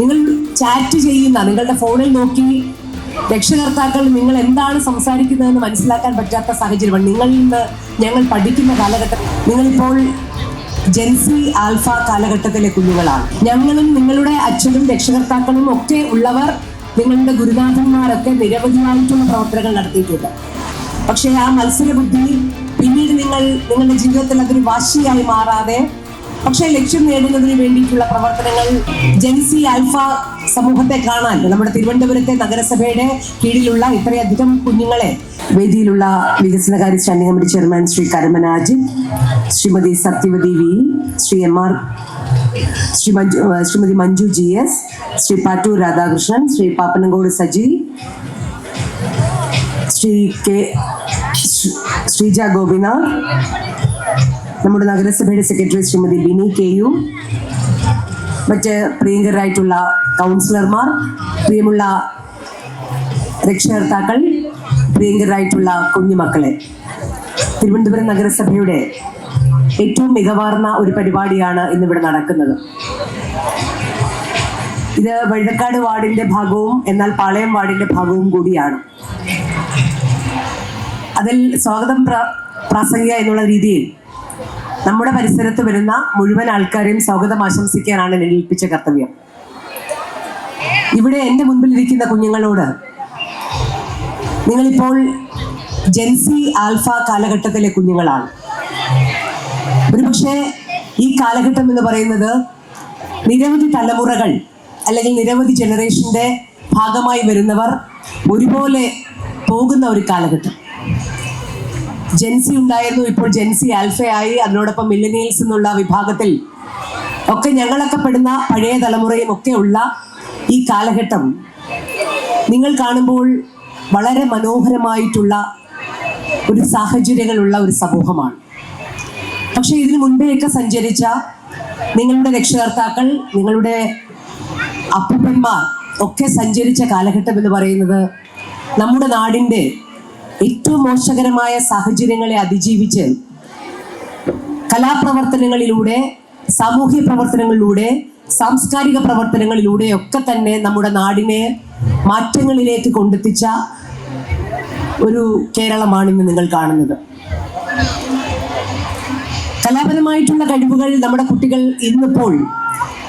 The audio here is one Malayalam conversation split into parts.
നിങ്ങൾ ചാറ്റ് ചെയ്യുന്ന നിങ്ങളുടെ ഫോണിൽ നോക്കി രക്ഷകർത്താക്കൾ നിങ്ങൾ എന്താണ് സംസാരിക്കുന്നതെന്ന് മനസ്സിലാക്കാൻ പറ്റാത്ത സാഹചര്യമാണ്. നിങ്ങളിൽ നിന്ന് ഞങ്ങൾ പഠിക്കുന്ന കാലഘട്ടം നിങ്ങളിപ്പോൾ ജെൻസി ആൽഫ കാലഘട്ടത്തിലെ കുഞ്ഞുങ്ങളാണ്. ഞങ്ങളും നിങ്ങളുടെ അച്ഛനും രക്ഷകർത്താക്കളും ഒക്കെ ഉള്ളവർ നിങ്ങളുടെ ഗുരുനാഥന്മാരൊക്കെ നിരവധിയായിട്ടുള്ള പ്രവർത്തനങ്ങൾ നടത്തിയിട്ടുണ്ട്. പക്ഷേ ആ മത്സരബുദ്ധി പിന്നീട് നിങ്ങൾ നിങ്ങളുടെ ജീവിതത്തിൽ അതൊരു വാശിയായി മാറാതെ പക്ഷേ ലക്ഷ്യം നേടുന്നതിന് വേണ്ടിയിട്ടുള്ള പ്രവർത്തനങ്ങൾ ജെൻസി ആൽഫ സമൂഹത്തെ കാണാൻ നമ്മുടെ തിരുവനന്തപുരത്തെ നഗരസഭയുടെ കീഴിലുള്ള ഇത്രയധികം കുഞ്ഞുങ്ങളെ വേദിയിലുള്ള വികസനകാര്യ standing committee chairman Shri Ajith Shrimati Satyavathi V Shri M R Shri Manju Shrimati Manju G S Shri Pattoor Radhakrishnan Shri Pappanamcode Saji Shri K Sreeja Gopinath നമ്മുടെ നഗരസഭയുടെ secretary Shrimati Bini K U മറ്റ് പ്രിയങ്കരായിട്ടുള്ള കൗൺസിലർമാർ പ്രിയമുള്ള രക്ഷകർത്താക്കൾ പ്രിയങ്കരായിട്ടുള്ള കുഞ്ഞുമക്കളെ. തിരുവനന്തപുരം നഗരസഭയുടെ ഏറ്റവും മികവാർന്ന ഒരു പരിപാടിയാണ് ഇന്നിവിടെ നടക്കുന്നത്. ഇത് വഴുതക്കാട് വാർഡിന്റെ ഭാഗവും എന്നാൽ പാളയം വാർഡിന്റെ ഭാഗവും കൂടിയാണ്. അതിൽ സ്വാഗതം പ്ര- പ്രാസംഗിക എന്നുള്ള രീതിയിൽ നമ്മുടെ പരിസരത്ത് വരുന്ന മുഴുവൻ ആൾക്കാരെയും സ്വാഗതം ആശംസിക്കാനാണ് എന്നെ ഏൽപ്പിച്ച കർത്തവ്യം. ഇവിടെ എന്റെ മുൻപിലിരിക്കുന്ന കുഞ്ഞുങ്ങളോട് നിങ്ങളിപ്പോൾ ജെൻസി ആൽഫ കാലഘട്ടത്തിലെ കുഞ്ഞുങ്ങളാണ്. ഒരുപക്ഷെ ഈ കാലഘട്ടം എന്ന് പറയുന്നത് നിരവധി തലമുറകൾ അല്ലെങ്കിൽ നിരവധി ജനറേഷന്റെ ഭാഗമായി വരുന്നവർ ഒരുപോലെ പോകുന്ന ഒരു കാലഘട്ടം. ജെൻസി ഉണ്ടായിരുന്നു. ഇപ്പോൾ ജെൻസി ആൽഫയായി അതിനോടൊപ്പം മില്ലനിയൽസ് എന്നുള്ള വിഭാഗത്തിൽ ഒക്കെ ഞങ്ങളൊക്കെ പെടുന്ന പഴയ തലമുറയും ഒക്കെ ഉള്ള ഈ കാലഘട്ടം നിങ്ങൾ കാണുമ്പോൾ വളരെ മനോഹരമായിട്ടുള്ള ഒരു സാഹചര്യങ്ങളുള്ള ഒരു സമൂഹമാണ്. പക്ഷെ ഇതിനു മുൻപേയൊക്കെ സഞ്ചരിച്ച നിങ്ങളുടെ രക്ഷകർത്താക്കൾ നിങ്ങളുടെ അപ്പൂപ്പന്മാർ ഒക്കെ സഞ്ചരിച്ച കാലഘട്ടം എന്ന് പറയുന്നത് നമ്മുടെ നാടിന്റെ ഏറ്റവും മോശകരമായ സാഹചര്യങ്ങളെ അതിജീവിച്ച് കലാപ്രവർത്തനങ്ങളിലൂടെ സാമൂഹ്യ പ്രവർത്തനങ്ങളിലൂടെ സാംസ്കാരിക പ്രവർത്തനങ്ങളിലൂടെ ഒക്കെ തന്നെ നമ്മുടെ നാടിനെ മാറ്റങ്ങളിലേക്ക് കൊണ്ടെത്തിച്ച ഒരു കേരളമാണ് ഇന്ന് നിങ്ങൾ കാണുന്നത്. കലാപരമായിട്ടുള്ള കഴിവുകൾ നമ്മുടെ കുട്ടികൾ ഇന്നിപ്പോൾ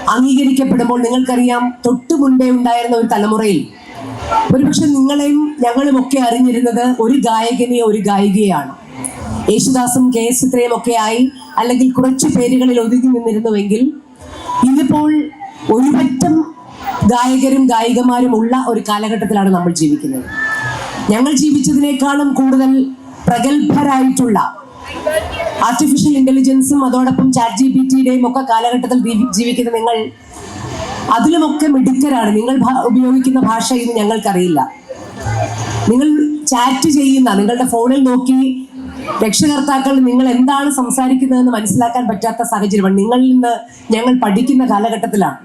അംഗീകരിക്കപ്പെടുമ്പോൾ നിങ്ങൾക്കറിയാം തൊട്ടു മുൻപേ ഉണ്ടായിരുന്ന ഒരു തലമുറയിൽ ഒരുപക്ഷെ നിങ്ങളെയും ഞങ്ങളും ഒക്കെ അറിഞ്ഞിരുന്നത് ഒരു ഗായകനെയോ ഒരു ഗായികയാണ്. യേശുദാസും കെ എസ് ചിത്രയും ഒക്കെ ആയി അല്ലെങ്കിൽ കുറച്ച് പേരുകളിൽ ഒതുങ്ങി നിന്നിരുന്നുവെങ്കിൽ ഇന്നിപ്പോൾ ഒരുപറ്റം ഗായകരും ഗായികമാരും ഉള്ള ഒരു കാലഘട്ടത്തിലാണ് നമ്മൾ ജീവിക്കുന്നത്. ഞങ്ങൾ ജീവിച്ചതിനേക്കാളും കൂടുതൽ പ്രഗത്ഭരായിട്ടുള്ള ആർട്ടിഫിഷ്യൽ ഇന്റലിജൻസും അതോടൊപ്പം ചാറ്റ് ജി പി ടിയുടെയും ഒക്കെ കാലഘട്ടത്തിൽ ജീവിക്കുന്ന നിങ്ങൾ അതിലുമൊക്കെ മിടുക്കരാണ്. നിങ്ങൾ ഉപയോഗിക്കുന്ന ഭാഷ ഇന്ന് ഞങ്ങൾക്കറിയില്ല. നിങ്ങൾ ചാറ്റ് ചെയ്യുന്ന നിങ്ങളുടെ ഫോണിൽ നോക്കി രക്ഷകർത്താക്കൾ നിങ്ങൾ എന്താണ് സംസാരിക്കുന്നതെന്ന് മനസ്സിലാക്കാൻ പറ്റാത്ത സാഹചര്യമാണ്. നിങ്ങളിൽ നിന്ന് ഞങ്ങൾ പഠിക്കുന്ന കാലഘട്ടത്തിലാണ്.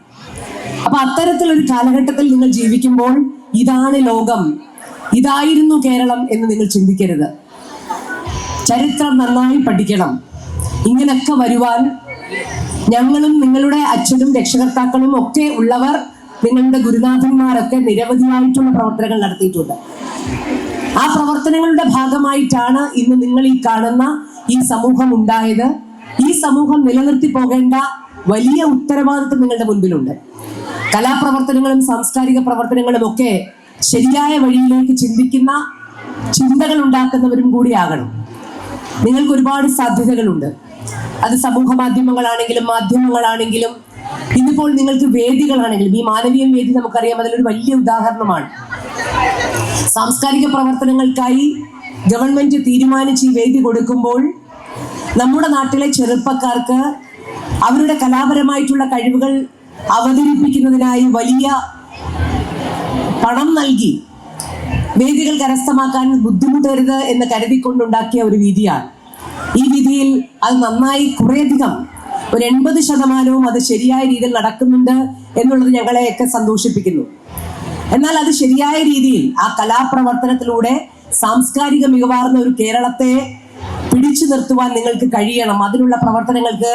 അപ്പൊ അത്തരത്തിലൊരു കാലഘട്ടത്തിൽ നിങ്ങൾ ജീവിക്കുമ്പോൾ ഇതാണ് ലോകം. ഇതായിരുന്നു കേരളം എന്ന് നിങ്ങൾ ചിന്തിക്കരുത്. ചരിത്രം നന്നായി പഠിക്കണം. ഇങ്ങനൊക്കെ വരുവാൻ ഞങ്ങളും നിങ്ങളുടെ അച്ഛനും രക്ഷകർത്താക്കളും ഒക്കെ ഉള്ളവർ നിങ്ങളുടെ ഗുരുനാഥന്മാരൊക്കെ നിരവധിയായിട്ടുള്ള പ്രവർത്തനങ്ങൾ നടത്തിയിട്ടുണ്ട്. ആ പ്രവർത്തനങ്ങളുടെ ഭാഗമായിട്ടാണ് ഇന്ന് നിങ്ങൾ ഈ കാണുന്ന ഈ സമൂഹം ഉണ്ടായത്. ഈ സമൂഹം നിലനിർത്തി പോകേണ്ട വലിയ ഉത്തരവാദിത്വം നിങ്ങളുടെ മുൻപിലുണ്ട്. കലാപ്രവർത്തനങ്ങളും സാംസ്കാരിക പ്രവർത്തനങ്ങളും ഒക്കെ ശരിയായ വഴിയിലേക്ക് ചിന്തിക്കുന്ന ചിന്തകൾ ഉണ്ടാക്കുന്നവരും കൂടിയാകണം നിങ്ങൾക്ക് ഒരുപാട് സാധ്യതകളുണ്ട്. അത് സമൂഹ മാധ്യമങ്ങളാണെങ്കിലും മാധ്യമങ്ങളാണെങ്കിലും ഇന്നിപ്പോൾ നിങ്ങൾക്ക് വേദികളാണെങ്കിലും ഈ മാനവീയ വേദി നമുക്കറിയാം അതിലൊരു വലിയ ഉദാഹരണമാണ്. സാംസ്കാരിക പ്രവർത്തനങ്ങൾക്കായി ഗവൺമെന്റ് തീരുമാനിച്ച് ഈ വേദി കൊടുക്കുമ്പോൾ നമ്മുടെ നാട്ടിലെ ചെറുപ്പക്കാർക്ക് അവരുടെ കലാപരമായിട്ടുള്ള കഴിവുകൾ അവതരിപ്പിക്കുന്നതിനായി വലിയ പണം നൽകി വേദികൾ കരസ്ഥമാക്കാൻ ബുദ്ധിമുട്ടരുത് എന്ന് കരുതിക്കൊണ്ടുണ്ടാക്കിയ ഒരു വിധിയാണ് ഈ വിധിയിൽ അത് നന്നായി കുറേയധികം ഒരു എൺപത് ശതമാനവും അത് ശരിയായ രീതിയിൽ നടക്കുന്നുണ്ട് എന്നുള്ളത് ഞങ്ങളെയൊക്കെ സന്തോഷിപ്പിക്കുന്നു. എന്നാൽ അത് ശരിയായ രീതിയിൽ ആ കലാപ്രവർത്തനത്തിലൂടെ സാംസ്കാരിക മികവാർന്ന ഒരു കേരളത്തെ പിടിച്ചു നിർത്തുവാൻ നിങ്ങൾക്ക് കഴിയണം. അതിനുള്ള പ്രവർത്തനങ്ങൾക്ക്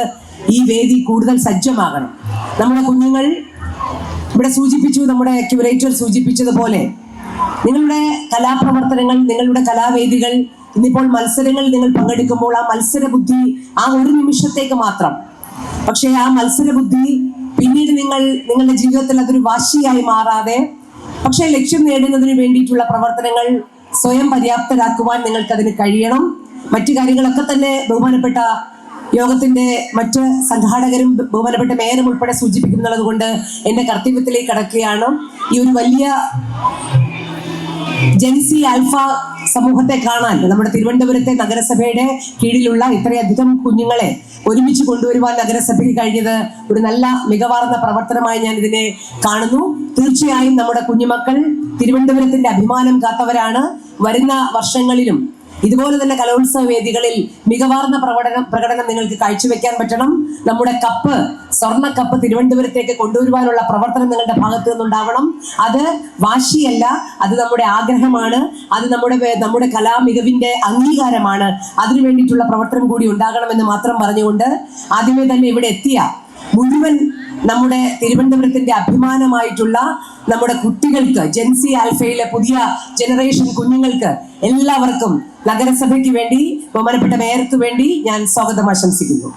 ഈ വേദി കൂടുതൽ സജ്ജമാകണം. നമ്മുടെ കുഞ്ഞുങ്ങൾ ഇവിടെ സൂചിപ്പിച്ചു നമ്മുടെ ക്യൂറേറ്റർ സൂചിപ്പിച്ചതുപോലെ നിങ്ങളുടെ കലാപ്രവർത്തനങ്ങൾ നിങ്ങളുടെ കലാവേദികൾ ഇന്നിപ്പോൾ മത്സരങ്ങളിൽ നിങ്ങൾ പങ്കെടുക്കുമ്പോൾ ആ മത്സര ബുദ്ധി ആ ഒരു നിമിഷത്തേക്ക് മാത്രം. പക്ഷേ ആ മത്സര ബുദ്ധി പിന്നീട് നിങ്ങൾ നിങ്ങളുടെ ജീവിതത്തിൽ അതൊരു വാശിയായി മാറാതെ പക്ഷേ ലക്ഷ്യം നേടുന്നതിന് വേണ്ടിയിട്ടുള്ള പ്രവർത്തനങ്ങൾ സ്വയം പര്യാപ്തരാക്കുവാൻ നിങ്ങൾക്ക് അതിന് കഴിയണം. മറ്റു കാര്യങ്ങളൊക്കെ തന്നെ ബഹുമാനപ്പെട്ട യോഗത്തിന്റെ മറ്റ് സംഘാടകരും ബഹുമാനപ്പെട്ട മേയറും ഉൾപ്പെടെ സൂചിപ്പിക്കുന്നുള്ളത് കൊണ്ട് എന്റെ കർത്തവ്യത്തിലേക്ക് കടക്കുകയാണ്. ഈ ഒരു വലിയ ജെൻസി ആൽഫ സമൂഹത്തെ കാണാൻ നമ്മുടെ തിരുവനന്തപുരത്തെ നഗരസഭയുടെ കീഴിലുള്ള ഇത്രയധികം കുഞ്ഞുങ്ങളെ ഒരുമിച്ച് കൊണ്ടുവരുവാൻ നഗരസഭയ്ക്ക് കഴിഞ്ഞത് ഒരു നല്ല മികവാർന്ന പ്രവർത്തനമായി ഞാൻ ഇതിനെ കാണുന്നു. തീർച്ചയായും നമ്മുടെ കുഞ്ഞുമക്കൾ തിരുവനന്തപുരത്തിന്റെ അഭിമാനം കാത്തവരാണ്. വരുന്ന വർഷങ്ങളിലും ഇതുപോലെ തന്നെ കലോത്സവ വേദികളിൽ മികവാർന്ന പ്രകടനം പ്രകടനം നിങ്ങൾക്ക് കാഴ്ചവെക്കാൻ പറ്റണം. നമ്മുടെ കപ്പ് സ്വർണ കപ്പ് തിരുവനന്തപുരത്തേക്ക് കൊണ്ടുവരുവാനുള്ള പ്രവർത്തനം നിങ്ങളുടെ ഭാഗത്തു നിന്നുണ്ടാവണം. അത് വാശിയല്ല അത് നമ്മുടെ ആഗ്രഹമാണ് അത് നമ്മുടെ നമ്മുടെ കലാമികവിന്റെ അംഗീകാരമാണ്. അതിനു വേണ്ടിയിട്ടുള്ള പ്രവർത്തനം കൂടി ഉണ്ടാകണമെന്ന് മാത്രം പറഞ്ഞുകൊണ്ട് ആദ്യമേ തന്നെ ഇവിടെ എത്തിയ മുഴുവൻ നമ്മുടെ തിരുവനന്തപുരത്തിന്റെ അഭിമാനമായിട്ടുള്ള നമ്മുടെ കുട്ടികൾക്ക് ജെൻസി ആൽഫയിലെ പുതിയ ജനറേഷൻ കുഞ്ഞുങ്ങൾക്ക് എല്ലാവർക്കും നഗരസഭയ്ക്ക് വേണ്ടി ബഹുമാനപ്പെട്ട മേയർക്ക് വേണ്ടി ഞാൻ സ്വാഗതം ആശംസിക്കുന്നു.